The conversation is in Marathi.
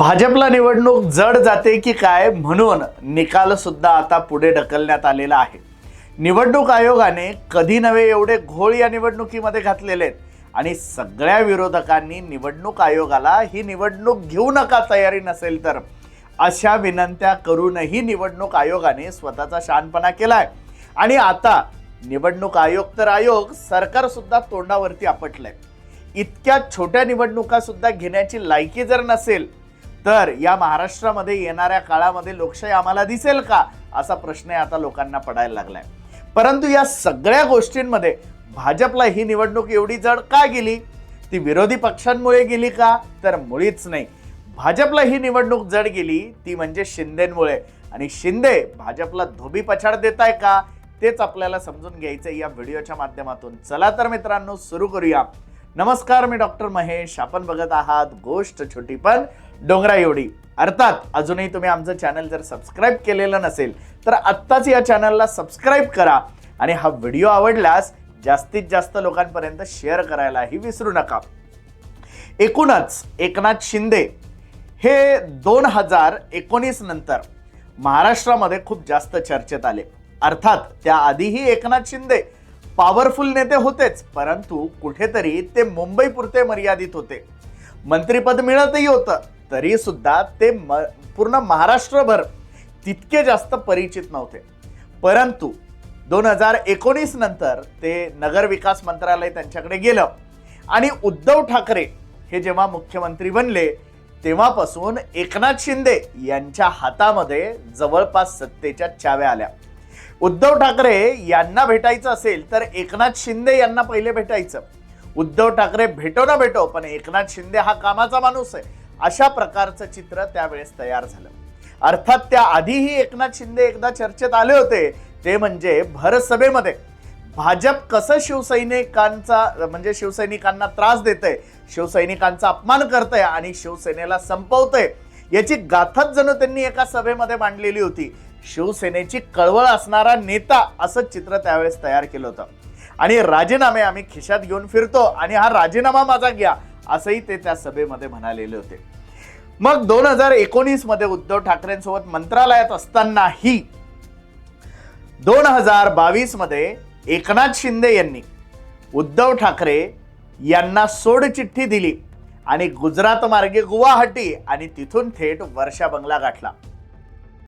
भाजपला निवडणूक जड जाते की काय म्हणून निकाल सुद्धा आता पुढे ढकलण्यात आलेला आहे. निवडणूक आयोगाने कधी नव्हे एवढे घोळ या निवडणुकीमध्ये घातलेले आहेत. आणि सगळ्या विरोधकांनी निवडणूक आयोगाला ही निवडणूक घेऊ नका तयारी नसेल तर. अशा विनंत्या करूनही निवडणूक आयोगाने स्वतःचा शहाणपणा केलाय. आणि आता निवडणूक आयोग तर आयोग सरकार सुद्धा तोंडावरती आपटलंय. इतक्या छोट्या निवडणुका सुद्धा घेण्याची लायकी जर नसेल तर या महाराष्ट्रामध्ये येणाऱ्या काळामध्ये लोकशाही आम्हाला दिसेल का? असा प्रश्न आता लोकांना पडायला लागलाय. परंतु या सगळ्या गोष्टींमध्ये भाजपला ही निवडणूक एवढी जड का गेली? ती विरोधी पक्षांमुळे गेली का? तर मुळीच नाही. भाजपला ही निवडणूक जड गेली ती म्हणजे शिंदेमुळे. आणि शिंदे भाजपला धोबी पछाड देत आहे का? तेच आपल्याला समजून घ्यायचं या व्हिडिओच्या माध्यमातून. चला तर मित्रांनो सुरू करूया. नमस्कार मी डॉक्टर महेश. आपण बघत आहात गोष्ट छोटी पण डोंगरा एवढी. अर्थात अजूनही तुम्ही आमचं चॅनल जर सबस्क्राईब केलेलं नसेल तर आत्ताच या चॅनलला सबस्क्राईब करा आणि हा व्हिडिओ आवडल्यास जास्तीत जास्त लोकांपर्यंत शेअर करायलाही विसरू नका. एकूणच एकनाथ शिंदे हे दोन हजार एकोणीस नंतर महाराष्ट्रामध्ये खूप जास्त चर्चेत आले. अर्थात त्याआधीही एकनाथ शिंदे पॉवरफुल नेते होतेच परंतु कुठेतरी ते मुंबई पुरते मर्यादित होते. मंत्रीपद मिळतही होतं. तरीसुद्धा ते म पूर्ण महाराष्ट्रभर तितके जास्त परिचित नव्हते. परंतु दोन हजार एकोणीस नंतर ते नगर विकास मंत्रालय त्यांच्याकडे गेलं. आणि उद्धव ठाकरे हे जेव्हा मुख्यमंत्री बनले तेव्हापासून एकनाथ शिंदे यांच्या हातामध्ये जवळपास सत्तेच्या चाव्या आल्या. उद्धव ठाकरे यांना भेटायचं असेल तर एकनाथ शिंदे यांना पहिले भेटायचं. उद्धव ठाकरे भेटो ना भेटो पण एकनाथ शिंदे हा कामाचा माणूस आहे. अशा प्रकारचं चित्र त्यावेळेस तयार झालं. अर्थात त्या आधीही एकनाथ शिंदे एकदा चर्चेत आले होते ते म्हणजे भरसभेमध्ये. भाजप कसं शिवसैनिकांचा म्हणजे शिवसैनिकांना त्रास देतंय शिवसैनिकांचा अपमान करतंय आणि शिवसेनेला संपवतंय याची गाथाच जणू त्यांनी एका सभेमध्ये मांडलेली होती. शिवसेनेची कळवळ असणारा नेता असं चित्र त्यावेळेस तयार केलं होतं. आणि राजीनामे आम्ही खिशात घेऊन फिरतो आणि हा राजीनामा माझा घ्या. असंही ते त्या सभेमध्ये म्हणालेले होते. मग दोन हजार एकोणीसमध्ये उद्धव ठाकरेंसोबत मंत्रालयात असतानाही दोन हजार बावीसमध्ये एकनाथ शिंदे यांनी उद्धव ठाकरे यांना सोडचिठ्ठी दिली आणि गुजरात मार्गे गुवाहाटी आणि तिथून थेट वर्षा बंगला गाठला.